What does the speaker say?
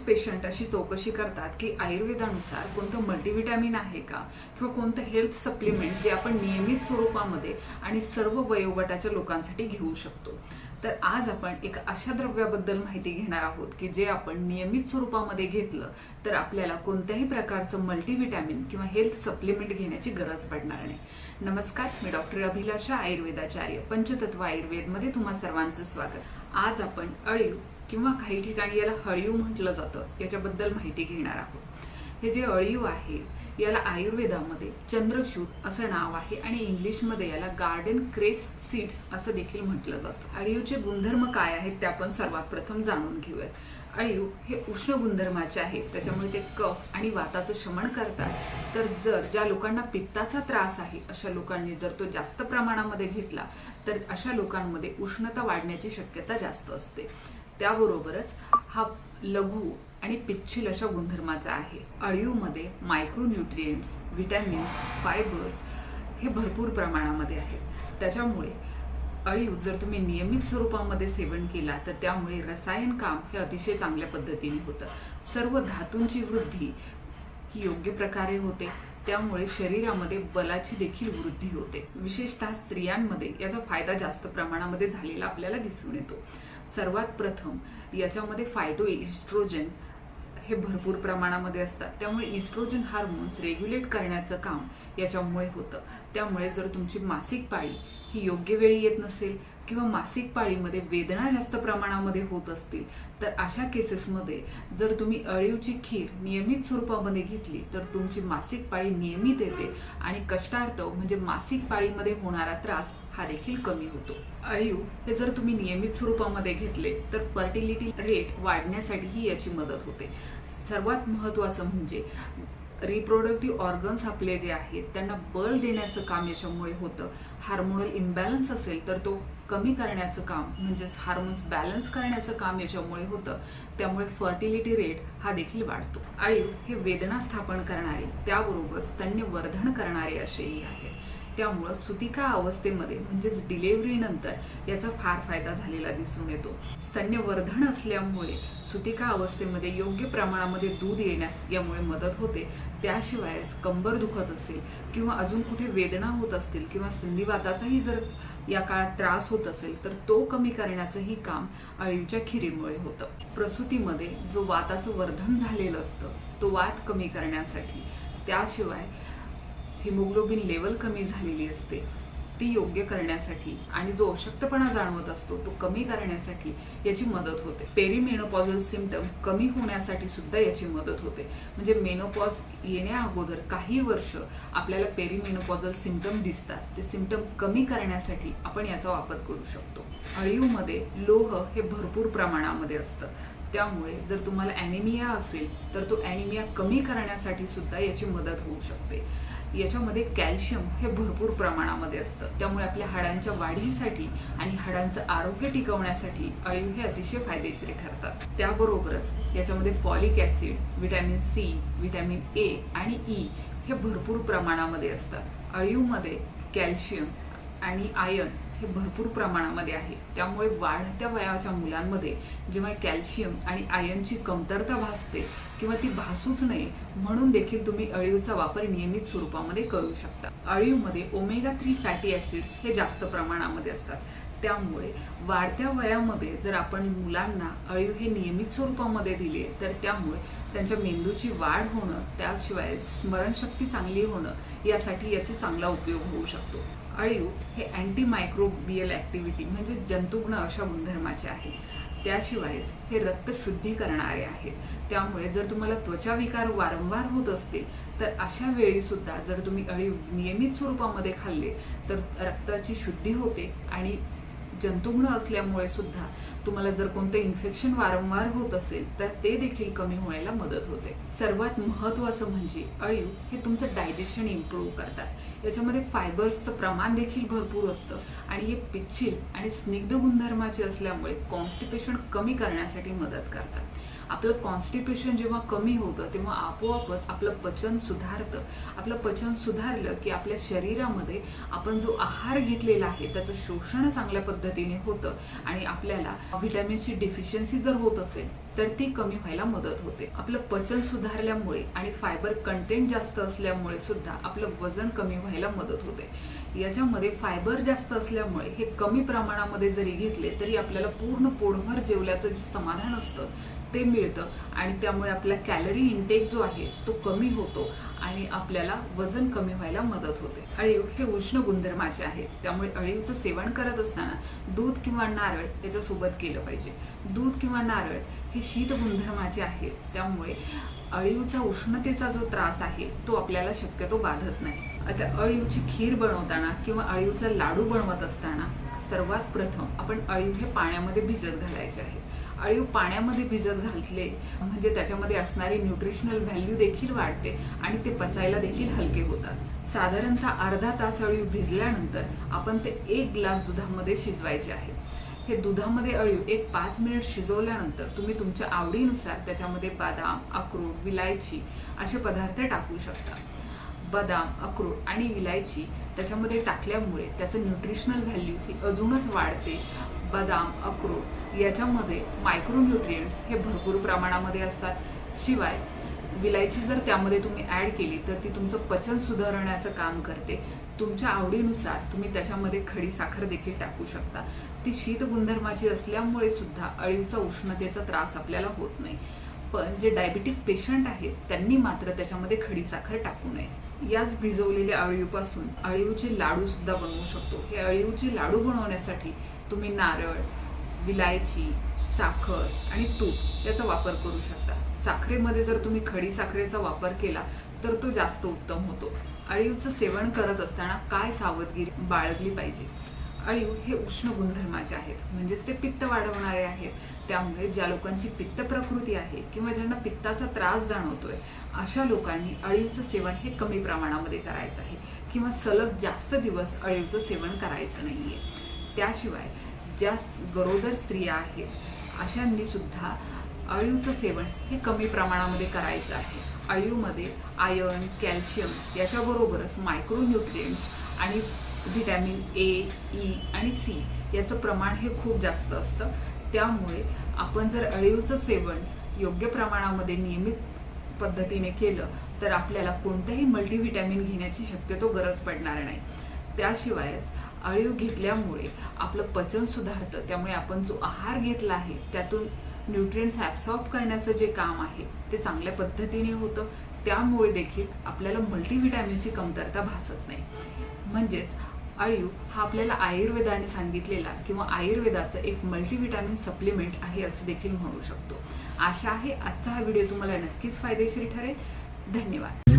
Patient अशी चौकशी करतात की आयुर्वेदानुसार कोणतं मल्टीव्हिटॅमिन आहे का? किंवा कोणतं हेल्थ सप्लिमेंट जे आपण नियमित स्वरूपामध्ये आणि सर्व वयोगटाच्या लोकांसाठी घेऊ शकतो. तर आज आपण एक अशा द्रव्याबद्दल माहिती घेणार आहोत की जे आपण नियमित स्वरूपामध्ये घेतलं तर आपल्याला कोणत्याही प्रकारचं मल्टीव्हिटॅमिन किंवा हेल्थ सप्लिमेंट घेण्याची गरज पडणार नाही. नमस्कार मी डॉक्टर अभिलाषा आयुर्वेदाचार्य पंचतत्व आयुर्वेदमध्ये तुम्हा सर्वांचं स्वागत. आज आपण अळीव किंवा काही ठिकाणी याला हळीव म्हटलं जातं याच्याबद्दल माहिती घेणार आहोत. हे जे अळीव आहे याला आयुर्वेदामध्ये चंद्रशूत असं नाव आहे आणि इंग्लिशमध्ये याला गार्डन क्रेस्ट सीड्स असं देखील म्हटलं जातं. अळीवचे गुणधर्म काय आहेत ते आपण सर्वात प्रथम जाणून घेऊयात. अळीव हे उष्ण गुणधर्माचे आहे त्याच्यामुळे ते कफ आणि वाताचं शमन करतात. तर जर ज्या लोकांना पित्ताचा त्रास आहे अशा लोकांनी जर तो जास्त प्रमाणामध्ये घेतला तर अशा लोकांमध्ये उष्णता वाढण्याची शक्यता जास्त असते. त्याबरोबरच हा लघु आणि पिच्छिल अशा गुणधर्माचा आहे. अळीवमध्ये मायक्रोन्यूट्रिएंट्स व्हिटॅमिन्स फायबर्स हे भरपूर प्रमाणामध्ये आहेत. त्याच्यामुळे अळीव जर तुम्ही नियमित स्वरूपामध्ये सेवन केला तर त्यामुळे रसायन काम हे अतिशय चांगल्या पद्धतीने होतं. सर्व धातूंची वृद्धी ही योग्य प्रकारे होते. त्यामुळे शरीरामध्ये बलाची देखील वृद्धी होते. विशेषतः स्त्रियांमध्ये याचा फायदा जास्त प्रमाणामध्ये झालेला आपल्याला दिसून येतो. सर्वात प्रथम याच्यामध्ये फायटो इस्ट्रोजन हे भरपूर प्रमाणामध्ये असतात. त्यामुळे इस्ट्रोजन हार्मोन्स रेग्युलेट करण्याचं काम याच्यामुळे होतं. त्यामुळे जर तुमची मासिक पाळी ही योग्य वेळी येत नसेल किंवा मासिक पाळीमध्ये वेदना जास्त प्रमाणामध्ये होत असतील तर अशा केसेसमध्ये जर तुम्ही अळीवची खीर नियमित स्वरूपामध्ये घेतली तर तुमची मासिक पाळी नियमित येते आणि कष्टार्थ म्हणजे मासिक पाळीमध्ये होणारा त्रास हा देखील कमी होतो. अळीव हे जर तुम्ही नियमित स्वरूपामध्ये घेतले तर फर्टिलिटी रेट वाढण्यासाठीही याची मदत होते. सर्वात महत्त्वाचं म्हणजे रिप्रोडक्टिव्ह ऑर्गन्स आपले जे आहेत त्यांना बल देण्याचं काम याच्यामुळे होतं. हार्मोनल इम्बॅलन्स असेल तर तो कमी करण्याचं काम म्हणजेच हार्मोन्स बॅलन्स करण्याचं काम याच्यामुळे होतं. त्यामुळे फर्टिलिटी रेट हा देखील वाढतो. आळीव हे वेदना स्थापन करणारे त्याबरोबर स्तन्यवर्धन करणारे असेही आहे. त्यामुळं सुतिका अवस्थेमध्ये म्हणजेच डिलेव्हरीनंतर याचा फार फायदा झालेला दिसून येतो. स्तन्यवर्धन असल्यामुळे सुतिका अवस्थेमध्ये योग्य प्रमाणामध्ये दूध येण्यास यामुळे मदत होते. त्याशिवाय कंबर दुखत असेल किंवा अजून कुठे वेदना होत असतील किंवा संधिवाताचाही जर या काळात त्रास होत असेल तर तो कमी करण्याचंही काम अळीवच्या खिरीमुळे होतं. प्रसूतीमध्ये जो वाताचं वर्धन झालेलं असतं तो वात कमी करण्यासाठी त्याशिवाय हिमोग्लोबिन लेवल कमी झालेली असते. ती योग्य करण्यासाठी आणि जो अशक्तपणा जाणवत असतो तो कमी करण्यासाठी याची मदत होते. पेरीमेनोपॉझल सिमटम कमी होण्यासाठी सुद्धा याची मदत होते. म्हणजे मेनोपॉज येण्या अगोदर काही वर्ष आपल्याला पेरीमेनोपॉझल सिमटम दिसतात. ते सिमटम कमी करण्यासाठी आपण याचा वापर करू शकतो. अळीवमध्ये लोह हे भरपूर प्रमाणामध्ये असतं. त्यामुळे जर तुम्हाला ॲनिमिया असेल तर तो ॲनिमिया कमी करण्यासाठी सुद्धा याची मदत होऊ शकते. याच्यामध्ये कॅल्शियम हे भरपूर प्रमाणामध्ये असतं. त्यामुळे आपल्या हाडांच्या वाढीसाठी आणि हाडांचं आरोग्य टिकवण्यासाठी अळीव हे अतिशय फायदेशीर ठरतात. त्याबरोबरच याच्यामध्ये folic acid vitamin C vitamin A आणि ई हे भरपूर प्रमाणामध्ये असतात. अळीवमध्ये कॅल्शियम आणि आयर्न हे भरपूर प्रमाणामध्ये आहे. त्यामुळे वाढत्या वयाच्या मुलांमध्ये जेव्हा कॅल्शियम आणि आयर्नची कमतरता भासते किंवा ती भासूच नये म्हणून देखील तुम्ही अळीवचा वापर नियमित स्वरूपामध्ये करू शकता. अळीवमध्ये ओमेगा थ्री फॅटी ॲसिड्स हे जास्त प्रमाणामध्ये असतात. त्यामुळे वाढत्या वयामध्ये जर आपण मुलांना अळीव हे नियमित स्वरूपामध्ये दिले तर त्यामुळे त्यांच्या मेंदूची वाढ होणं त्याशिवाय स्मरणशक्ती चांगली होणं यासाठी याचा चांगला उपयोग होऊ शकतो. अळीव हे अँटी मायक्रोबियल ॲक्टिव्हिटी म्हणजे जंतुग्ण अशा गुणधर्माचे आहे त्याशिवायच हे रक्त शुद्धी करणारे आहेत. त्यामुळे जर तुम्हाला त्वचा विकार वारंवार होत असतील तर अशा वेळी सुद्धा जर तुम्ही अळीव नियमित स्वरूपामध्ये खाल्ले तर रक्ताची शुद्धी होते आणि जंतुग्ण असल्यामुळे सुद्धा तुम्हाला जर कोणतं इन्फेक्शन वारंवार होत असेल तर ते देखील कमी होण्याला मदत होते. सर्वात महत्त्वाचं म्हणजे अळीव हे तुमचं डायजेशन इम्प्रूव्ह करतात. याच्यामध्ये फायबर्सचं प्रमाण देखील भरपूर असतं आणि हे पिच्छिल आणि स्निग्ध गुणधर्माचे असल्यामुळे कॉन्स्टिपेशन कमी करण्यासाठी मदत करतात. आपलं कॉन्स्टिट्युशन जेव्हा कमी होतं तेव्हा आपोआपच आपलं पचन सुधारतं. आपलं पचन सुधारलं की आपल्या शरीरामध्ये आपण जो आहार घेतलेला आहे त्याचं शोषण चांगल्या पद्धतीने होतं आणि आपल्याला व्हिटॅमिनची डिफिशियन्सी जर होत असेल तर ती कमी व्हायला मदत होते. आपलं पचन सुधारल्यामुळे आणि फायबर कंटेंट जास्त असल्यामुळे सुद्धा आपलं वजन कमी व्हायला मदत होते. याच्यामध्ये फायबर जास्त असल्यामुळे हे कमी प्रमाणामध्ये जरी घेतले तरी आपल्याला पूर्ण पोटभर जेवल्याचं जे समाधान असतं ते मिळतं. आणि त्यामुळे आपला कॅलरी इंटेक जो आहे तो कमी होतो आणि आपल्याला वजन कमी व्हायला मदत होते. अळीव हे उष्ण गुणधर्माचे आहेत. त्यामुळे अळीवचं सेवन करत असताना दूध किंवा नारळ याच्यासोबत केलं पाहिजे. दूध किंवा नारळ हे शीत गुणधर्माचे आहेत त्यामुळे अळीवचा उष्णतेचा जो त्रास आहे तो आपल्याला शक्यतो बाधत नाही. आता अळीवची खीर बनवताना किंवा अळीवचा लाडू बनवत असताना सर्वात प्रथम आपण अळीव हे पाण्यामध्ये भिजत घालायचे आहे. अळीव पाण्यामध्ये भिजत घातले म्हणजे त्याच्यामध्ये असणारी न्यूट्रिशनल व्हॅल्यू देखील वाढते आणि ते पचायला देखील हलके होतात. साधारणतः अर्धा तास अळीव भिजल्यानंतर आपण ते एक ग्लास दुधामध्ये शिजवायचे आहे. हे दुधामध्ये अळीव एक पाच मिनिट शिजवल्यानंतर तुम्ही तुमच्या आवडीनुसार त्याच्यामध्ये बदाम अक्रोड विलायची असे पदार्थ टाकू शकता. बदाम अक्रोड आणि विलायची त्याच्यामध्ये टाकल्यामुळे त्याचं न्यूट्रिशनल व्हॅल्यू ही अजूनच वाढते. बदाम अक्रोड याच्यामध्ये मायक्रोन्युट्रियंट्स हे भरपूर प्रमाणामध्ये असतात. शिवाय विलायची जर त्यामध्ये तुम्ही ॲड केली तर ती तुमचं पचन सुधारण्याचं काम करते. तुमच्या आवडीनुसार तुम्ही त्याच्यामध्ये खडी साखर देखील टाकू शकता. ती शीत गुणधर्माची असल्यामुळे सुद्धा अळीवचा उष्णतेचा त्रास आपल्याला होत नाही. पण जे डायबिटिक पेशंट आहेत त्यांनी मात्र त्याच्यामध्ये खडी साखर टाकू नये. याच भिजवलेल्या अळीवपासून अळीवचे लाडू सुद्धा बनवू शकतो. हे अळीवचे लाडू बनवण्यासाठी तुम्ही नारळ विलायची साखर आणि तूप याचा वापर करू शकता. साखरेमध्ये जर तुम्ही खडी साखरेचा वापर केला तर तो जास्त उत्तम होतो. अळीवचं सेवन करत असताना काय सावधगिरी बाळगली पाहिजे? अळीव हे उष्ण गुणधर्माचे आहेत. म्हणजेच ते पित्त वाढवणारे आहेत. त्यामुळे ज्या लोकांची पित्त प्रकृती आहे किंवा ज्यांना पित्ताचा त्रास जाणवतोय अशा लोकांनी अळीवचं सेवन हे कमी प्रमाणामध्ये करायचं आहे. किंवा सलग जास्त दिवस अळीवचं सेवन करायचं नाहीये. त्याशिवाय ज्या गरोदर स्त्रिया आहेत अशांनी सुद्धा अळीवचं सेवन हे कमी प्रमाणामध्ये करायचं आहे. अळीवमध्ये आयर्न कॅल्शियम याच्याबरोबरच मायक्रोन्युट्रियंट्स आणि व्हिटॅमिन ए ई आणि सी याचं प्रमाण हे खूप जास्त असतं. त्यामुळे आपण जर अळीवचं सेवन योग्य प्रमाणामध्ये नियमित पद्धतीने केलं तर आपल्याला कोणत्याही मल्टीव्हिटॅमिन घेण्याची शक्यतो गरज पडणार नाही. त्याशिवायच अळीव घेतल्यामुळे आपलं पचन सुधारतं. त्यामुळे आपण जो आहार घेतला आहे त्यातून न्यूट्रियन्स ॲब्सॉर्ब करण्याचं जे काम आहे ते चांगल्या पद्धतीने होतं. त्यामुळे देखील आपल्याला मल्टीव्हिटॅमिनची कमतरता भासत नाही. म्हणजेच अळीव हा आपल्याला आयुर्वेदाने सांगितलेला किंवा आयुर्वेदाचं एक मल्टीव्हिटॅमिन सप्लिमेंट आहे असं देखील म्हणू शकतो. आशा आहे आजचा हा व्हिडिओ तुम्हाला नक्कीच फायदेशीर ठरेल. धन्यवाद.